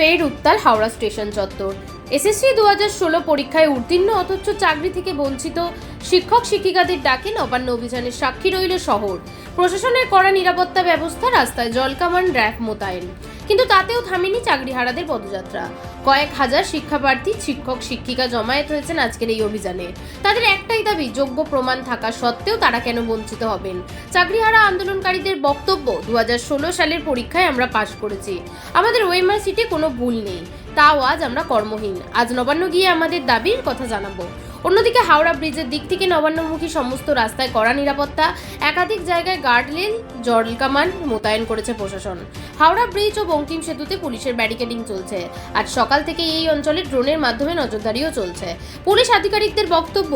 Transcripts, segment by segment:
ফের উত্তাল হাওড়া স্টেশন চত্বর। এসএসসি দু হাজার ষোলো পরীক্ষায় উত্তীর্ণ, অথচ চাকরি থেকে বঞ্চিত শিক্ষক শিক্ষিকাদের ডাকে নবান্ন অভিযানের সাক্ষী রইল শহর। প্রশাসনের করা নিরাপত্তা ব্যবস্থা, রাস্তায় জলকামান র্যাফ মোতায়েন। কিন্তু তাতেও থামেনি চাকরিহারাদের পদযাত্রা। কয়েক হাজার শিক্ষাপ্রার্থী, শিক্ষক, শিক্ষিকা জমায়েত হয়েছেন আজকের এই অভিযানে। তাদের একটাই দাবি, যোগ্য প্রমাণ থাকা সত্ত্বেও তারা কেন বঞ্চিত হবেন? চাকরিহারা আন্দোলনকারীদের বক্তব্য দু হাজার ষোলো সালের পরীক্ষায় আমরা পাশ করেছি। আমাদের ওয়েমার সিটে কোনো ভুল নেই। তাও আজ আমরা কর্মহীন। আজ নবান্ন গিয়ে আমাদের দাবির কথা জানাব। অন্যদিকে হাওড়া ব্রিজের দিক থেকে নবান্নমুখী সমস্ত রাস্তায় কড়া নিরাপত্তা, একাধিক জায়গায় গার্ডলেন জলকামান মোতায়েন করেছে প্রশাসন। হাওড়া ব্রিজ ও বঙ্কিম সেতুতে পুলিশের ব্যারিকেডিং চলছে। আজ সকাল থেকে এই অঞ্চলে ড্রোনের মাধ্যমে নজরদারিও চলছে। পুলিশ আধিকারিকদের বক্তব্য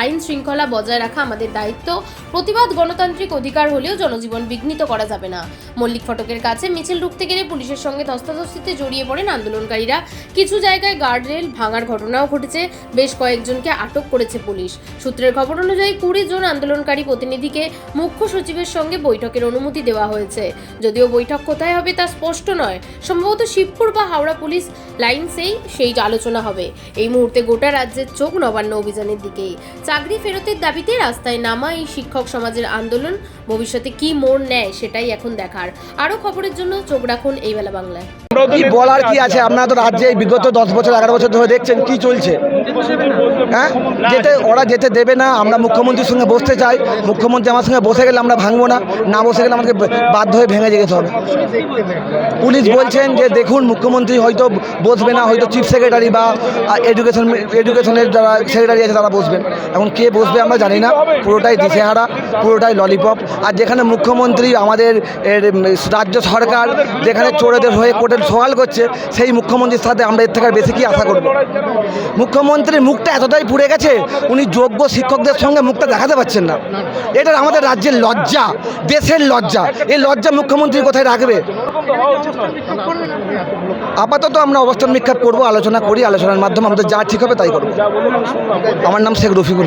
আইন শৃঙ্খলা বজায় রাখা আমাদের দায়িত্ব। প্রতিবাদ গণতান্ত্রিক অধিকার হলেও জনজীবন বিঘ্নিত করা যাবে না। মল্লিক ফটকের কাছে মিছিল ঢুকতে গেলে পুলিশের সঙ্গে ধস্তাধস্তিতে জড়িয়ে পড়েন আন্দোলনকারীরা। কিছু জায়গায় গার্ডরেল ভাঙার ঘটনাও ঘটেছে। বেশ কয়েকজনকে আটক করেছে পুলিশ। সূত্রের খবর অনুযায়ী কুড়ি জন আন্দোলনকারী প্রতিনিধিকে মুখ্য সচিবের সঙ্গে বৈঠকের অনুমতি দেওয়া হয়েছে। যদিও বৈঠক কোথায় হবে তা স্পষ্ট নয়। সম্ভবত শিবপুর বা হাওড়া পুলিশ লাইন্সেই সেই আলোচনা হবে। এই মুহূর্তে গোটা রাজ্যের চোখ নবান্ন অভিযানের দিকেই। চাকরি ফেরতের দাবিতে রাস্তায় নামা এই শিক্ষক সমাজের আন্দোলন, ভবিষ্যতে কি মোড় নেয় সেটাই এখন দেখার। আরও খবরের জন্য চোখ রাখুন এই বেলা বাংলায়। কি বলার কি আছে? আপনারা তো রাজ্যে বিগত দশ বছর, এগারো বছর ধরে দেখছেন কি চলছে। হ্যাঁ? যেতে, ওরা যেতে দেবে না। আমরা মুখ্যমন্ত্রীর সঙ্গে বসতে চাই। মুখ্যমন্ত্রী আমার সঙ্গে বসে গেলে আমরা ভাঙবো না। না বসে গেলে আমাকে বাধ্য হয়ে ভেঙে যেতে হবে। পুলিশ বলছেন যে, দেখুন, মুখ্যমন্ত্রী হয়তো বসবে না। হয়তো চিফ সেক্রেটারি বা এডুকেশন, এডুকেশনের যারা সেক্রেটারি আছে, তারা বসবেন। এখন কে বসবে আমরা জানি না। পুরোটাই দিশেহারা, পুরোটাই ললিপপ। আর যেখানে মুখ্যমন্ত্রী আমাদের রাজ্য সরকার, যেখানে চোরেদের হয়ে কোর্টে সওয়াল করছে, সেই মুখ্যমন্ত্রীর সাথে আমরা এর থেকে বেশি কি আশা করব? মুখ্যমন্ত্রীর মুখটা এতটাই পুড়ে গেছে, উনি যোগ্য শিক্ষকদের সঙ্গে মুখটা দেখাতে পারছেন না। এটা আমাদের রাজ্যের লজ্জা, দেশের লজ্জা। এই লজ্জা মুখ্যমন্ত্রী কোথায় রাখবে? আপাতত আমরা অবস্থান বিক্ষেপ করব, আলোচনা করি, আলোচনার মাধ্যমে আমাদের যা ঠিক হবে তাই করব। আমার নাম শেখ রফিকুল।